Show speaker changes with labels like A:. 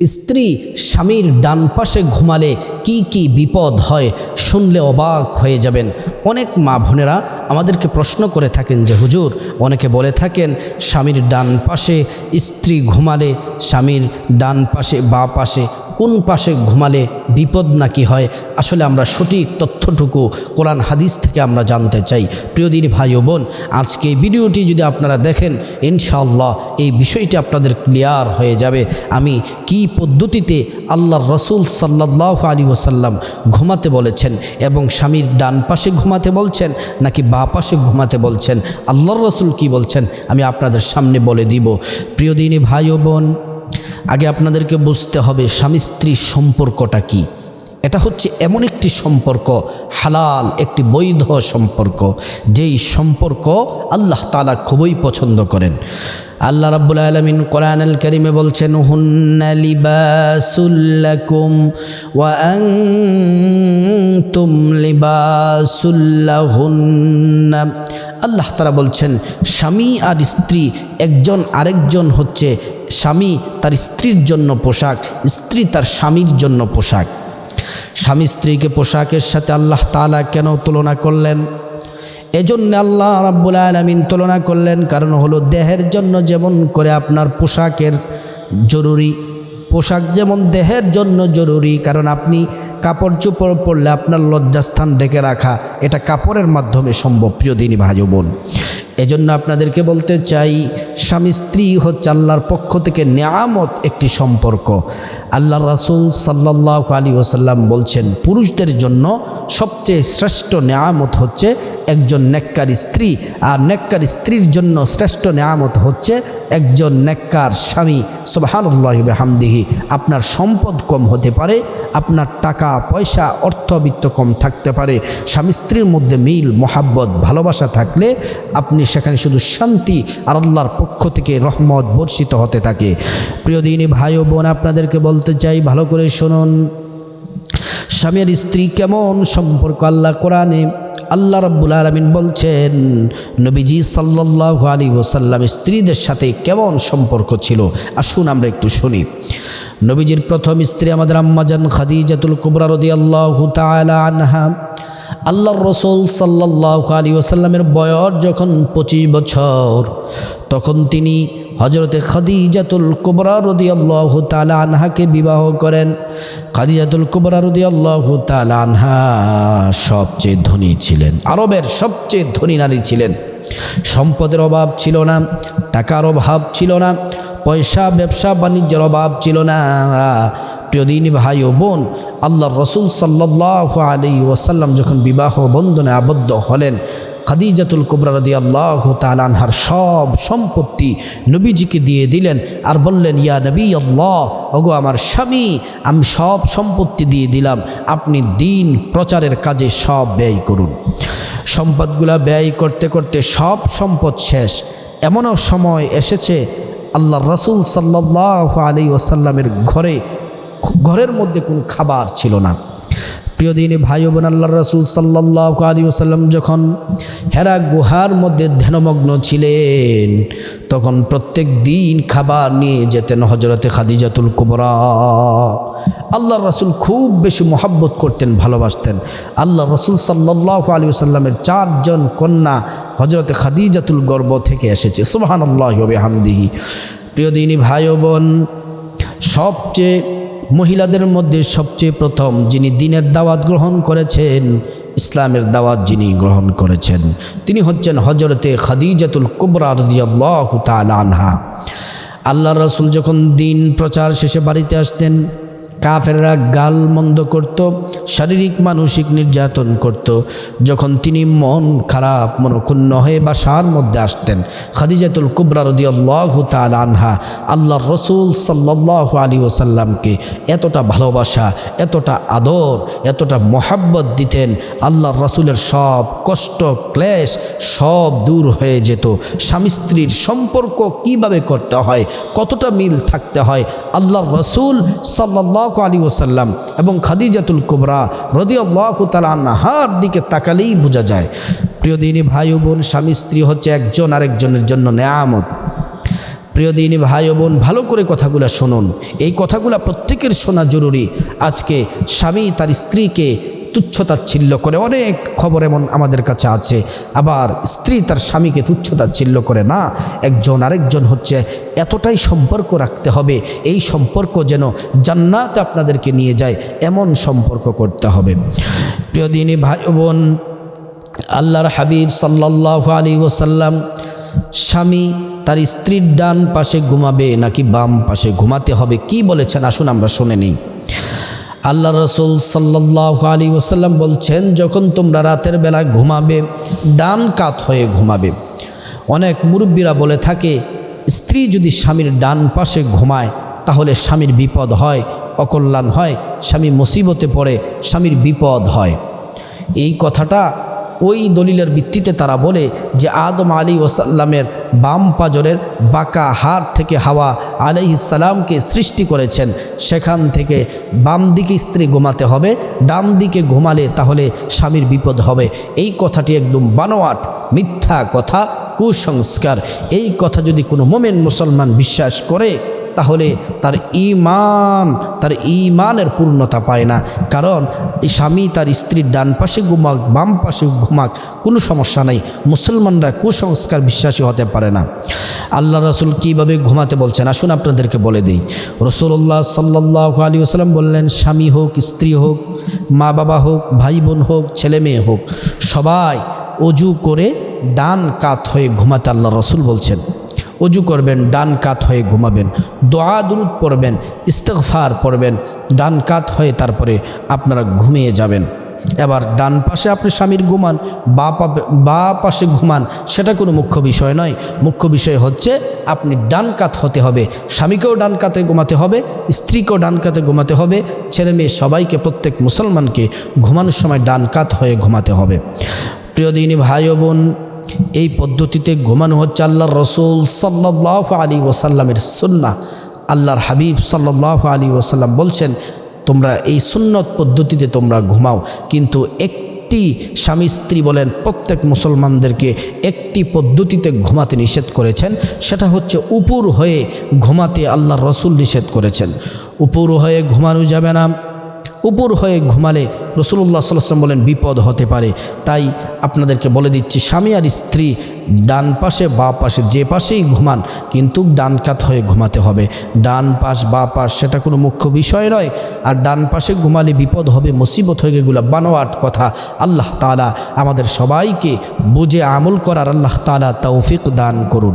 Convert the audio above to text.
A: স্ত্রী স্বামীর ডান পাশে ঘুমালে কি কি বিপদ হয় শুনলে অবাক হয়ে যাবেন। অনেক মা বোনেরা আমাদেরকে প্রশ্ন করে থাকেন যে, হুজুর, অনেকে বলে থাকেন স্বামীর ডান পাশে স্ত্রী ঘুমালে স্বামীর ডান পাশে বা পাশে কোন পাশে ঘুমালে বিপদ নাকি হয়? আসলে আমরা সঠিক তথ্যটুকু কোরআন হাদিস থেকে আমরা জানতে চাই। প্রিয়দিনী ভাই ও বোন, আজকে এই ভিডিওটি যদি আপনারা দেখেন, ইনশাআল্লাহ এই বিষয়টি আপনাদের ক্লিয়ার হয়ে যাবে। আমি কি পদ্ধতিতে আল্লাহর রসুল সাল্লাহ আলী ওসাল্লাম ঘুমাতে বলেছেন এবং স্বামীর ডান পাশে ঘুমাতে বলছেন নাকি বা পাশে ঘুমাতে বলছেন? আল্লাহর রসুল কি বলছেন আমি আপনাদের সামনে বলে দিব। প্রিয়দিনী ভাই ও বোন আগে আপনাদেরকে বুঝতে হবে স্বামী স্ত্রীর সম্পর্কটা কি। এটা হচ্ছে এমন একটি সম্পর্ক, হালাল একটি বৈধ সম্পর্ক, যেই সম্পর্ক আল্লাহ তালা খুবই পছন্দ করেন। আল্লাহ রাব্বুল আলমিন কোরআন আল করিমে বলছেন, হুন্না লিবাসুল্লাকুম আল্লাহ তারা বলছেন, স্বামী আর স্ত্রী, একজন আরেকজন হচ্ছে স্বামী তার স্ত্রীর জন্য পোশাক, স্ত্রী তার স্বামীর জন্য পোশাক। স্বামী স্ত্রীকে পোশাকের সাথে আল্লাহ তালা কেন তুলনা করলেন? এজন্য আল্লাহ রাব্বুল আলমিন তুলনা করলেন, কারণ হলো দেহের জন্য যেমন করে আপনার পোশাকের জরুরি, পোশাক যেমন দেহের জন্য জরুরি, কারণ আপনি কাপড় চোপড় পরলে আপনার লজ্জাস্থান ডেকে রাখা, এটা কাপড়ের মাধ্যমে সম্ভব, প্রিয় দিনী ভাই বোন। এজন্য আপনাদেরকে বলতে চাই, স্বামী স্ত্রী হচ্ছে আল্লাহর পক্ষ থেকে নেয়ামত একটি সম্পর্ক। আল্লাহ রাসুল সাল্লাহ আলী ওসাল্লাম বলছেন, পুরুষদের জন্য সবচেয়ে শ্রেষ্ঠ নেয়ামত হচ্ছে একজন নেককার স্ত্রী, আর নেককার স্ত্রীর জন্য শ্রেষ্ঠ নেয়ামত হচ্ছে একজন নেককার স্বামী। সোবাহানুল্লাহ হামদিহি আপনার সম্পদ কম হতে পারে, আপনার টাকা, পয়সা, অর্থবিত্ত কম থাকতে পারে। স্বামী স্ত্রীর মধ্যে মিল, মোহাব্বত, ভালোবাসা থাকলে আপনি সেখানে শুধু শান্তি আর আল্লাহর পক্ষ থেকে রহমত বর্ষিত হতে থাকে। প্রিয় দিনী ভাই ও বোন, আপনাদেরকে বলতে চাই, ভালো করে শুনুন। স্বামীর স্ত্রী কেমন সম্পর্ক আল্লাহ কোরআনে? আল্লাহ রব্বুল আলমিন বলছেন, নবীজি সাল্লাহ আলী ওসাল্লাম স্ত্রীদের সাথে কেমন সম্পর্ক ছিল? আসুন আমরা একটু শুনি। নবীজির প্রথম স্ত্রী আমাদের আম্মাজান খাদিজাতুল কুবরা রদি আল্লাহ আনহা। আল্লাহর রসুল সাল্লাহ আলী ওসাল্লামের বয়স যখন পঁচিশ বছর, তখন তিনি হজরতে খাদিজাতুল কুবরা রদি আল্লাহ তালা আনহাকে বিবাহ করেন। খাদিজাতুল কুবরা রদি আল্লাহ তালা আনহা সবচেয়ে ধনী ছিলেন, আরবের সবচেয়ে ধনী নারী ছিলেন। সম্পদের অভাব ছিল না, টাকার অভাব ছিল না, পয়সা, ব্যবসা, বাণিজ্যের অভাব ছিল না। প্রিয়দিনী ভাই ও বোন, আল্লাহর রসুল সাল্লাহ আলী ওয়াসাল্লাম যখন বিবাহ বন্ধনে আবদ্ধ হলেন, খাদিজাতুল কুবরা রদি আল্লাহ তালানহার সব সম্পত্তি নবীজিকে দিয়ে দিলেন আর বললেন, ইয়া নবী আল্লাহ ওগো আমার স্বামী, আমি সব সম্পত্তি দিয়ে দিলাম, আপনি দিন প্রচারের কাজে সব ব্যয় করুন। সম্পদগুলা ব্যয় করতে করতে সব সম্পদ শেষ। এমনও সময় এসেছে আল্লাহ রসুল সাল্লাহ আলী ওসাল্লামের ঘরে ঘরের মধ্যে কোনো খাবার ছিল না। প্রিয় দিনে ভাই বোন আল্লাহ রসুল সাল্লাহ আলী ওসাল্লাম যখন হেরা গুহার মধ্যে ধ্যানমগ্ন ছিলেন, তখন প্রত্যেক দিন খাবার নিয়ে যেতেন হজরতে খাদিজাতুল কুবরা। আল্লাহ রসুল খুব বেশি মোহাব্বত করতেন, ভালোবাসতেন। আল্লাহ রসুল সাল্লাহ আলী সাল্লামের চারজন কন্যা হজরতে খাদিজাতুল গর্ব থেকে এসেছে। সুবাহান আল্লাহ হামদিহি প্রিয় দিনী ভাই বোন, সবচেয়ে মহিলাদের মধ্যে সবচেয়ে প্রথম যিনি দিনের দাওয়াত গ্রহণ করেছেন, ইসলামের দাওয়াত যিনি গ্রহণ করেছেন, তিনি হচ্ছেন হজরতে খাদিজাতুল কুবরা রদিয়াল্লাহ আনহা। আল্লাহ রসুল যখন দিন প্রচার শেষে বাড়িতে আসতেন কাফেররা গাল মন্দ করত, শারীরিক মানসিক নির্যাতন করত। যখন তিনি মন খারাপ, মনক্ষুণ্ণ হয়ে বাসার মধ্যে আসতেন, খাদিজাতুল কুবরা রদি আল্লাহ আনহা আল্লাহ রসুল সাল্লাহ আলী ওসাল্লামকে এতটা ভালোবাসা, এতটা আদর, এতটা মোহাব্বত দিতেন আল্লাহ রসুলের সব কষ্ট, ক্লেশ সব দূর হয়ে যেত। স্বামী স্ত্রীর সম্পর্ক কীভাবে করতে হয়, কতটা মিল থাকতে হয় আল্লাহ রসুল সাল্লাহ আলী ওসাল্লাম এবং খাদিজাতুল কুবরা রদি আল্লাহ তালাহার দিকে তাকালেই বোঝা যায়। প্রিয় দিনী ভাই বোন, স্বামী স্ত্রী হচ্ছে একজন আরেকজনের জন্য নেয়ামত। প্রিয় দিনী ভাই বোন, ভালো করে কথাগুলো শুনুন। এই কথাগুলো প্রত্যেকের শোনা জরুরি। আজকে স্বামী তার স্ত্রীকে তুচ্ছতাচ্ছিল্য করে, অনেক খবর এমন আমাদের কাছে আছে। আবার স্ত্রী তার স্বামীকে তুচ্ছতাচ্ছিল্য করে, না, একজন আরেকজন হচ্ছে, এতটাই সম্পর্ক রাখতে হবে, এই সম্পর্ক যেন জান্নাত আপনাদেরকে নিয়ে যায়, এমন সম্পর্ক করতে হবে। প্রিয় দিনী ভাই বোন, আল্লাহর হাবিব সাল্লাহ আলী ওসাল্লাম স্বামী তার স্ত্রীর ডান পাশে ঘুমাবে নাকি বাম পাশে ঘুমাতে হবে, কি বলেছেন? আসুন আমরা শুনে নিই। আল্লাহ রসুল সাল্লাহ আলী ওসাল্লাম বলছেন, যখন তোমরা রাতের বেলা ঘুমাবে, ডান কাত হয়ে ঘুমাবে। অনেক মুরব্বীরা বলে থাকে, স্ত্রী যদি স্বামীর ডান পাশে ঘুমায়, তাহলে স্বামীর বিপদ হয়, অকল্যাণ হয়, স্বামী মুসিবতে পড়ে, স্বামীর বিপদ হয়। এই কথাটা ওই দলিলের ভিত্তিতে তারা বলে যে আদম আলী ওসাল্লামের বাম পাজরের বাঁকা হাত থেকে হাওয়া আলাইসালামকে সৃষ্টি করেছেন। সেখান থেকে বাম দিকে স্ত্রী ঘুমাতে হবে, ডান দিকে ঘুমালে তাহলে স্বামীর বিপদ হবে। এই কথাটি একদম বানোয়াট, মিথ্যা কথা, কুসংস্কার। এই কথা যদি কোনো মোমেন মুসলমান বিশ্বাস করে তাহলে তার ইমান তার ইমানের পূর্ণতা পায় না। কারণ এই স্বামী তার স্ত্রীর ডান পাশে ঘুমাক, বাম পাশে ঘুমাক, কোনো সমস্যা নেই। মুসলমানরা কুসংস্কার বিশ্বাসী হতে পারে না। আল্লাহ রসুল কীভাবে ঘুমাতে বলছেন? আসুন আপনাদেরকে বলে দিই। রসুল্লাহ সাল্লাহ আলী আসালাম বললেন, স্বামী হোক, স্ত্রী হোক মা বাবা হোক ভাই বোন হোক ছেলে মেয়ে হোক, সবাই অজু করে ডান কাত হয়ে ঘুমাতে আল্লাহ রসুল বলছেন। অজু করবেন, ডান কাত হয়ে ঘুমাবেন। দোয়া দুরুদ পড়বেন ইস্তফার পড়বেন, ডান কাত হয়ে তারপরে আপনারা ঘুমিয়ে যাবেন। এবার ডান পাশে আপনি স্বামীর ঘুমান, বা পাশে ঘুমান, সেটা কোনো মুখ্য বিষয় নয়। মুখ্য বিষয় হচ্ছে আপনি ডান কাত হতে হবে, স্বামীকেও ডান কাতে ঘুমাতে হবে, স্ত্রীকেও ডান কাতে ঘুমাতে হবে, ছেলে মেয়ে সবাইকে, প্রত্যেক মুসলমানকে ঘুমানোর সময় ডান কাত হয়ে ঘুমাতে হবে। প্রিয় দিনী ভাই বোন এই পদ্ধতিতে ঘুমানো হচ্ছে আল্লাহর রসুল সাল্লাহ আলী ওসাল্লামের সুন্না আল্লাহর হাবিব সাল্লাহ আলী ওসাল্লাম বলছেন, তোমরা এই সুন্নত পদ্ধতিতে তোমরা ঘুমাও। কিন্তু একটি স্বামী স্ত্রী বলেন, প্রত্যেক মুসলমানদেরকে একটি পদ্ধতিতে ঘুমাতে নিষেধ করেছেন। সেটা হচ্ছে উপর হয়ে ঘুমাতে আল্লাহর রসুল নিষেধ করেছেন। উপর হয়ে ঘুমানো যাবে না। উপর হয়ে ঘুমালে রসুল্লাহ সাল্লাম বলেন, বিপদ হতে পারে। তাই আপনাদেরকে বলে দিচ্ছি, স্বামী আর স্ত্রী ডান পাশে বা পাশে যে পাশেই ঘুমান, কিন্তু ডান কাত হয়ে ঘুমাতে হবে। ডান পাশ বা পাশ সেটা কোনো মুখ্য বিষয় নয়, আর ডান পাশে ঘুমালে বিপদ হবে, মুসিবত হয়ে এগুলো বানোয়াট কথা। আল্লাহ তালা আমাদের সবাইকে বুঝে আমল করার আল্লাহ তালা তৌফিক দান করুন।